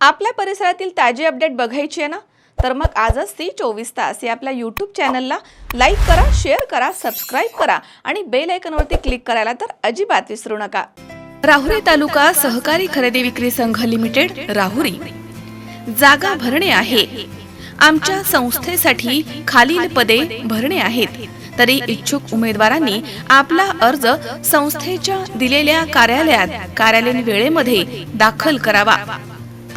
आपल्या परिसरातील ताजी अपडेट बघायची आहे ना? तर मग आजच ती चोवीस तास या आपल्या यूट्यूब चॅनलला लाईक करा शेअर करा सबस्क्राईब करा आणि बेल आयकनवरती क्लिक करायला तर अजिबात विसरू नका. राहुरी तालुका सहकारी खरेदी विक्री संघ लिमिटेड राहुरी. जागा भरणे आहे. आमच्या संस्थेसाठी खालील पदे भरणे आहेत. तरी इच्छुक उमेदवारांनी आपला अर्ज संस्थेच्या दिलेल्या कार्यालयात कार्यालयीन वेळेमध्ये दाखल करावा.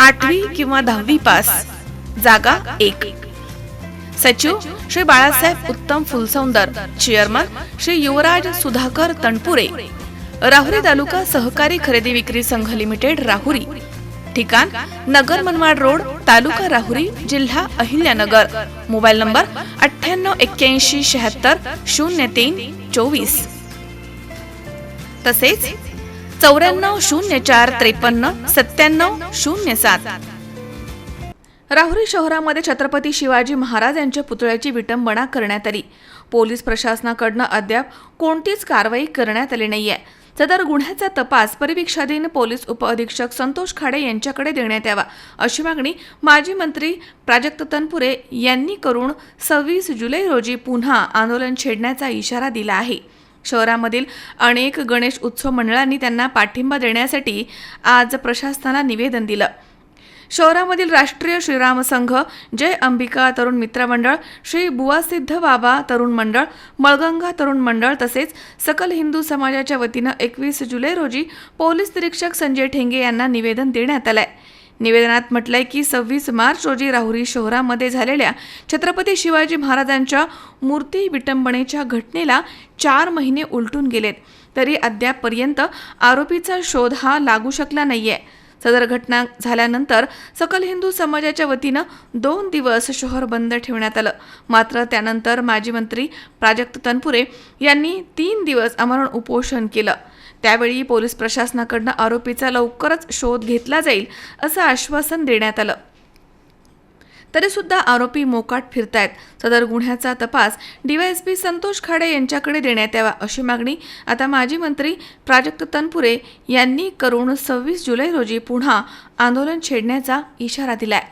आठवी किंवा दहावी पास. जागा एक. सचिव श्री बाळासाहेब उत्तम फुलसौंदर चेअरमन श्री युवराज सुधाकर तणपुरे राहुरी तालुका सहकारी खरेदी विक्री संघ लिमिटेड राहुरी. ठिकाण नगर मनमाड रोड तालुका राहुरी जिल्हा अहिल्यानगर. मोबाईल नंबर अठ्ठ्याण्णव एक्क्याऐंशी शहात्तर शून्य तीन चोवीस. तसेच चौऱ्याण्णव शून्य चार त्रेपन्न सत्त्याण्णव शून्य सात. राहुरी शहरामध्ये छत्रपती शिवाजी महाराज यांच्या पुतळ्याची विटंबना करण्यात आली. पोलीस प्रशासनाकडनं अद्याप कोणतीच कारवाई करण्यात आली नाहीये. सदर गुन्ह्याचा तपास परिवीक्षाधीन पोलीस उपअधीक्षक संतोष खाडे यांच्याकडे देण्यात यावा अशी मागणी माजी मंत्री प्राजक्त तनपुरे यांनी करून सव्वीस जुलै रोजी पुन्हा आंदोलन छेडण्याचा इशारा दिला आहे. शहरामधील अनेक गणेश उत्सव मंडळांनी त्यांना पाठिंबा देण्यासाठी आज प्रशासनाला निवेदन दिलं. शहरामधील राष्ट्रीय श्रीराम संघ जय अंबिका तरुण मित्र मंडळ श्री बुवासिद्ध बाबा तरुण मंडळ मळगंगा तरुण मंडळ तसेच सकल हिंदू समाजाच्या वतीनं एकवीस जुलै रोजी पोलीस निरीक्षक संजय ठेंगे यांना निवेदन देण्यात आलं आहे निवेदनात म्हटलंय की सव्वीस मार्च रोजी राहुरी शहरामध्ये झालेल्या छत्रपती शिवाजी महाराजांच्या मूर्ती विटंबनेच्या घटनेला चार महिने उलटून गेलेत. तरी अद्यापपर्यंत आरोपीचा शोध हा लागू शकला नाहीये. सदर घटना झाल्यानंतर सकल हिंदू समाजाच्या वतीनं दोन दिवस शहर बंद ठेवण्यात आलं. मात्र त्यानंतर माजी मंत्री प्राजक्त तनपुरे यांनी तीन दिवस आमरण उपोषण केलं. त्यावेळी पोलीस प्रशासनाकडनं आरोपीचा लवकरच शोध घेतला जाईल असं आश्वासन देण्यात आलं. तरीसुद्धा आरोपी मोकाट फिरतायत. सदर गुन्ह्याचा तपास डीवायएसपी संतोष खाडे यांच्याकडे देण्यात यावा अशी मागणी आता माजी मंत्री प्राजक्त तनपुरे यांनी करून सव्वीस जुलै रोजी पुन्हा आंदोलन छेडण्याचा इशारा दिलाय.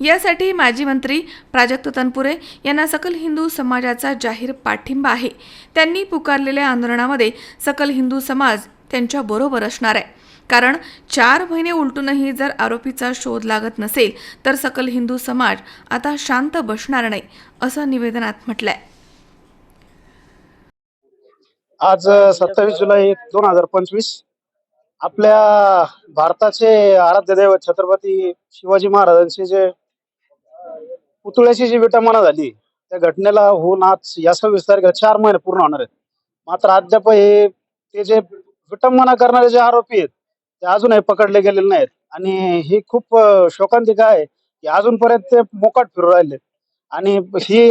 यासाठी माजी मंत्री प्राजक्त तनपुरे यांना सकल हिंदू समाजाचा जाहीर पाठिंबा आहे. त्यांनी पुकारलेल्या आंदोलनामध्ये सकल हिंदू समाज त्यांच्या बरोबर असणार आहे. कारण चार महिने उलटूनही जर आरोपीचा शोध लागत नसेल तर सकल हिंदू समाज आता शांत बसणार नाही असं निवेदनात म्हटलंय. आज सत्तावीस जुलै दोन हजार पंचवीस आपल्या भारताचे आराध्य दैवत छत्रपती शिवाजी महाराजांचे जे पुतळ्याची जी विटंबना झाली त्या घटनेला होऊन आज या सव्वीस तारखेला चार महिने पूर्ण होणार आहेत. मात्र अद्याप हे ते जे विटंबना करणारे जे आरोपी आहेत ते अजूनही पकडले गेलेले नाहीत. आणि ही खूप शोकांतिका आहे की अजूनपर्यंत ते मोकाट फिरू राहिले. आणि ही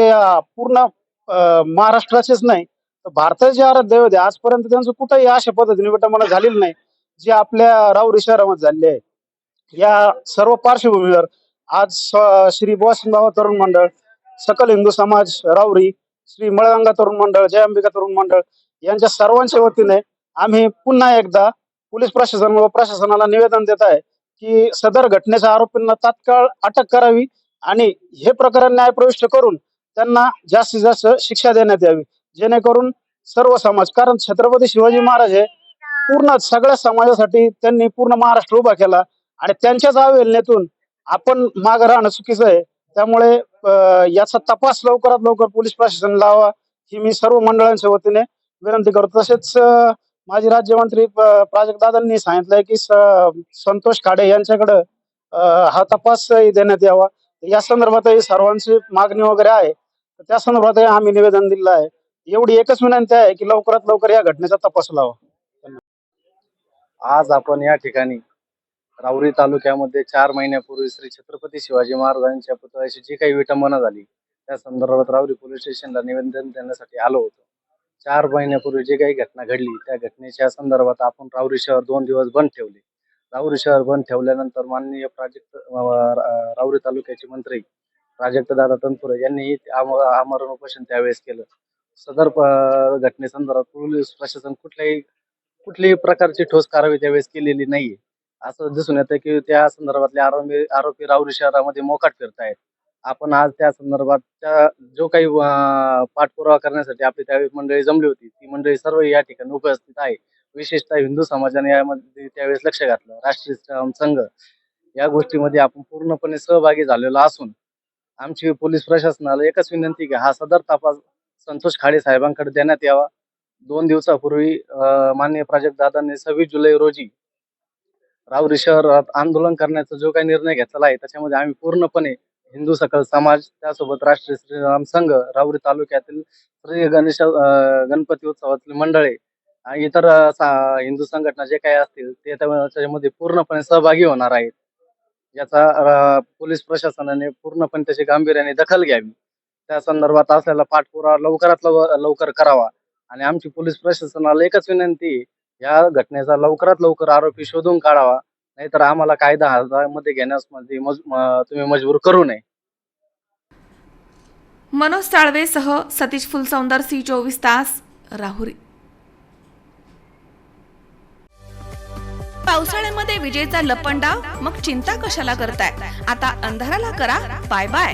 पूर्ण महाराष्ट्राचीच महाराष्ट्राचेच नाही तर भारताचे जे आराध्य दैवत आजपर्यंत त्यांचं कुठंही अशा पद्धतीने विटंबना झालेली नाही जी आपल्या राहुरी शहरामध्ये झालेली आहे. या सर्व पार्श्वभूमीवर आज स- श्री बुवासिंगाव तरुण मंडळ सकल हिंदू समाज रावरी श्री मळगंगा तरुण मंडळ जय अंबिका तरुण मंडळ यांच्या सर्वांच्या वतीने आम्ही पुन्हा एकदा पोलीस प्रशासन व प्रशासनाला निवेदन देत आहे की सदर घटनेच्या आरोपींना तात्काळ अटक करावी आणि हे प्रकरण न्यायप्रविष्ट करून त्यांना जास्तीत जास्त शिक्षा देण्यात यावी. जेणेकरून सर्व समाज कारण छत्रपती शिवाजी महाराज हे पूर्ण सगळ्या समाजासाठी त्यांनी पूर्ण महाराष्ट्र उभा केला आणि त्यांच्याच अवहेलनेतून आपण मागं राहणं चुकीचं आहे. त्यामुळे याचा तपास लवकरात लवकर पोलीस प्रशासन लावा ही मी सर्व मंडळांच्या वतीने विनंती करतो. तसेच माजी राज्यमंत्री प- दादांनी सांगितलंय की स- संतोष खाडे यांच्याकडं हा तपास देण्यात यावा. या संदर्भातही सर्वांची मागणी वगैरे आहे. त्या संदर्भातही आम्ही निवेदन दिलं आहे. एवढी एकच विनंती आहे की लवकरात लवकर या घटनेचा तपास लावा. आज आपण या ठिकाणी राऊरी तालुक्यामध्ये चार महिन्यापूर्वी श्री छत्रपती शिवाजी महाराजांच्या पुतळ्याची जी काही विटंबना झाली त्या संदर्भात राऊरी पोलीस स्टेशनला निवेदन देण्यासाठी आलो होतो. चार महिन्यापूर्वी जी काही घटना घडली त्या घटनेच्या संदर्भात आपण राऊरी शहर दोन दिवस बंद ठेवले. राऊरी शहर बंद ठेवल्यानंतर माननीय प्राजक्त राऊरी तालुक्याचे मंत्री प्राजक्त दादा तनपुरे यांनी आम- आमरण उपोषण त्यावेळेस केलं. सदर घटनेसंदर्भात पोलीस प्रशासन कुठल्याही कुठल्याही प्रकारची ठोस कारवाई त्यावेळेस केलेली नाहीये. असं दिसून येतं की त्या संदर्भातले आरोपी आरोपी राहुरी शहरामध्ये मोकाट फिरतायत. आपण आज त्या संदर्भात त्या जो काही पाठपुरावा करण्यासाठी आपली त्यावेळी मंडळी जमली होती ती मंडळी सर्व या ठिकाणी उपस्थित आहे. विशेषतः हिंदू समाजाने यामध्ये त्यावेळेस लक्ष घातलं. राष्ट्रीय संघ या गोष्टीमध्ये आपण पूर्णपणे सहभागी झालेलो असून आमची पोलीस प्रशासनाला एकच विनंती की हा सदर तपास संतोष खाडे साहेबांकडे देण्यात यावा. दोन दिवसापूर्वी मान्य माननीय प्राजक्त दादांनी सव्वीस जुलै रोजी रावरी शहरात आंदोलन करण्याचा जो काही निर्णय घेतलेला आहे त्याच्यामध्ये आम्ही पूर्णपणे हिंदू सकल समाज त्यासोबत राष्ट्रीय श्रीराम संघ राहुरी तालुक्यातील श्री गणेश गणपती उत्सवातील मंडळे आणि इतर हिंदू संघटना जे काही असतील ते त्याच्यामध्ये पूर्णपणे सहभागी होणार आहेत. याचा पोलीस प्रशासनाने पूर्णपणे त्याची गांभीर्याने दखल घ्यावी. त्या संदर्भात असलेला पाठपुरावा लवकरात लव- लवकर करावा. आणि आमची पोलीस प्रशासनाला एकच विनंती आहे, या घटनेचा लवकरात लवकर आरोपी शोधून काढावा. नाहीतर आम्हाला कायदा हातामध्ये घेण्यास मध्ये मज- तुम्ही मजबूर करू नये. मनोज साळवेसह सतीश फुलसौंदर सी चोवीस तास राहुरी. पावसाळ्यामध्ये विजेचा लपंडाव? मग चिंता कशाला करताय? आता अंधाराला करा. बाय बाय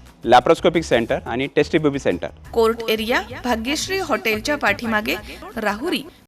लॅप्रोस्कोपिक सेंटर आणि टेस्टी सेंटर कोर्ट एरिया भाग्यश्री हॉटेलच्या पाठीमागे राहुरी.